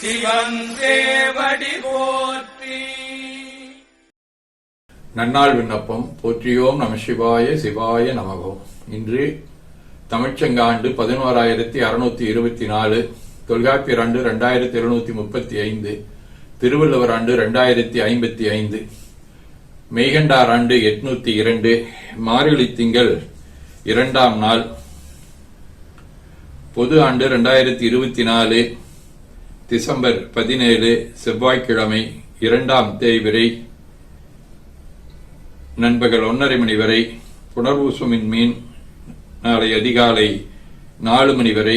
சிவன் போற்றி. நன்னாள் விண்ணப்பம். போற்றியோம் நம சிவாய சிவாய நமகோம் இன்று தமிழ்ச்சங்காண்டு பதினோராயிரத்தி அறுநூத்தி இருபத்தி நாலு தொல்காப்பியர் ஆண்டு ரெண்டாயிரத்தி இருநூத்தி முப்பத்தி ஐந்து திருவள்ளுவர் ஆண்டு ரெண்டாயிரத்தி ஐம்பத்தி ஐந்து மெய்கண்டார் ஆண்டு எட்நூத்தி இரண்டு மார்கழி திங்கள் இரண்டாம் நாள் பொது ஆண்டு ரெண்டாயிரத்தி இருபத்தி நாலு டிசம்பர் பதினேழு செவ்வாய்க்கிழமை இரண்டாம் தேய்வரை நண்பகல் ஒன்றரை மணி வரை புனர்வூசுமின் மீன் நாளை அதிகாலை நாலு மணி வரை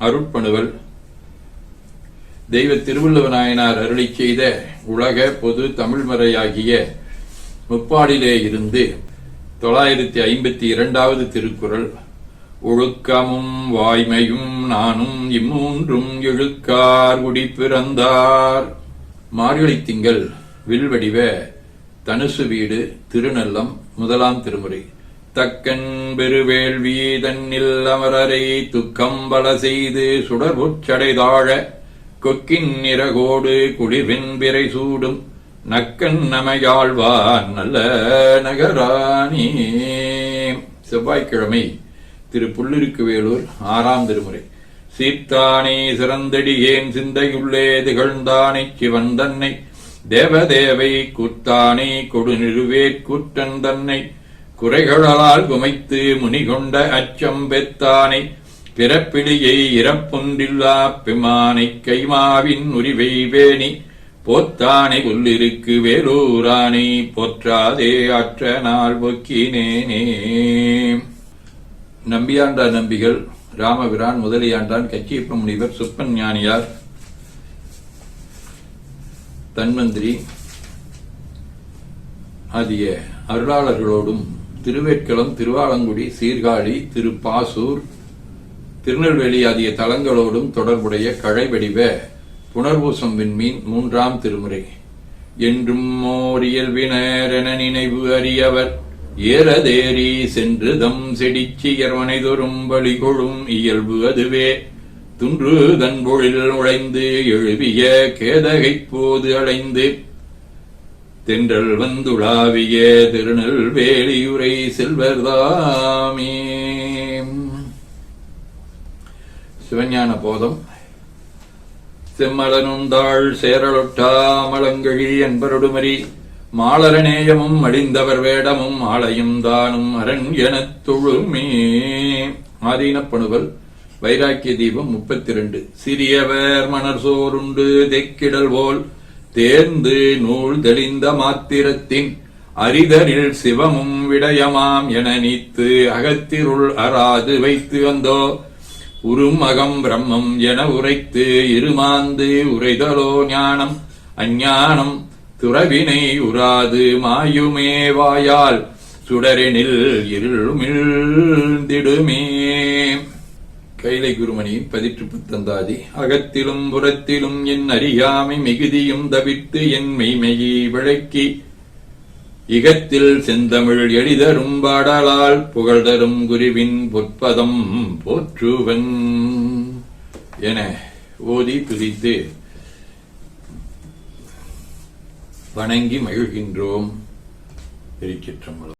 அருட்பணுவல். தெய்வ திருவள்ளுவ நாயனார் செய்த உலக பொது தமிழ்மறையாகிய முப்பாடிலே இருந்து தொள்ளாயிரத்தி ஐம்பத்தி இரண்டாவது திருக்குறள். ஒழுக்கமும் வாய்மையும் நானும் இம்மூன்றும் எழுக்கார் குடி பிறந்தார். மார்கழி திங்கள் வில்வடிவ தனுசு வீடு திருநல்லம் முதலாம் திருமுறை. தக்கன் பெருவேள்வி தன்னில் அமரரை துக்கம் பல செய்து சுடர்புச்சடைதாழ கொக்கின் நிறகோடு குளிர்வின் பிறை சூடும் நக்கன் நமையாழ்வான் நல்ல நகராணி. செவ்வாய்க்கிழமை திரு புல்லிருக்கு வேலூர் ஆறாம் திருமுறை. சீர்த்தானே சிறந்தடியேன் சிந்தையுள்ளே திகழ்ந்தானே சிவன் தன்னை. தேவதேவை கூத்தானே கொடுநிறுவே கூற்றன் தன்னை. குறைகளால் குமைத்து முனிகொண்ட அச்சம் பெத்தானை. பிறப்பிலியை இறப்பொன்றில்லா பிமானை கைமாவின் உரிவை வேணி. போத்தானை உள்ளிருக்கு வேலூரானை போற்றாதே அற்ற நாள் பொக்கினேனே. நம்பியாண்டார் நம்பிகள் ராமபிரான் முதலியாண்டான் கச்சியப்ப முனிவர் சுப்பன் ஞானியார் தன்வந்திரி ஆகிய அருளாளர்களோடும் திருவேட்களம் திருவாலங்குடி சீர்காழி திருப்பாசூர் திருநெல்வேலி ஆகிய தலங்களோடும் தொடர்புடைய கழைவடிவ புனர்வூசம் விண்மீன் மூன்றாம் திருமுறை. என்றும் ஓர் இயல்பினர் என நினைவு அறியவர். ஏறதேறி சென்று தம் செடிச்சியர்வனை தொறும் வழிகொழும் இயல்பு அதுவே. துன்று தன் பொழில் நுழைந்து எழுவிய கேதகைப் போது அடைந்து தென்றல் வந்துளாவிய திருநெல்வேலியுரை செல்வர்தாமே. சிவஞான போதம். செம்மலனுந்தாள் சேரலொட்டா மலங்கழி என்பருடுமரி மாலரநேயமும் அழிந்தவர் வேடமும் ஆளையும் தானும் அரண் எனத் தொழுமே. ஆதீனப்பணுவல் வைராக்கிய தீபம் முப்பத்தி ரெண்டு சிறியவர் மணர் சோறுண்டு தெக்கிடல் போல் தேர்ந்து நூல் தெளிந்த மாத்திரத்தின் அரிதரில் சிவமும் விடயமாம் என நீத்து அகத்திருள் அறாது வைத்து வந்தோ. உரும் அகம் பிரம்மம் என உரைத்து இருமாந்து உரைதலோ ஞானம் அஞ்ஞானம் துறவினை உராது மாயுமே வாயால் சுடரெனில் இருளுமிழ்ந்திடுமே கைலை குருமணி பதிற்று புத்தந்தாதி அகத்திலும் புறத்திலும் என் அறியாமை மிகுதியும் தவிர்த்து என் மெய்மையை விளக்கி இகத்தில் செந்தமிழ் எளிதரும் பாடலால் புகழ்தரும் குருவின் பொற்பதம் போற்றுவன். என ஓதி துதித்து வணங்கி மகிழ்கின்றோம். திருச்சிற்றம்பலம்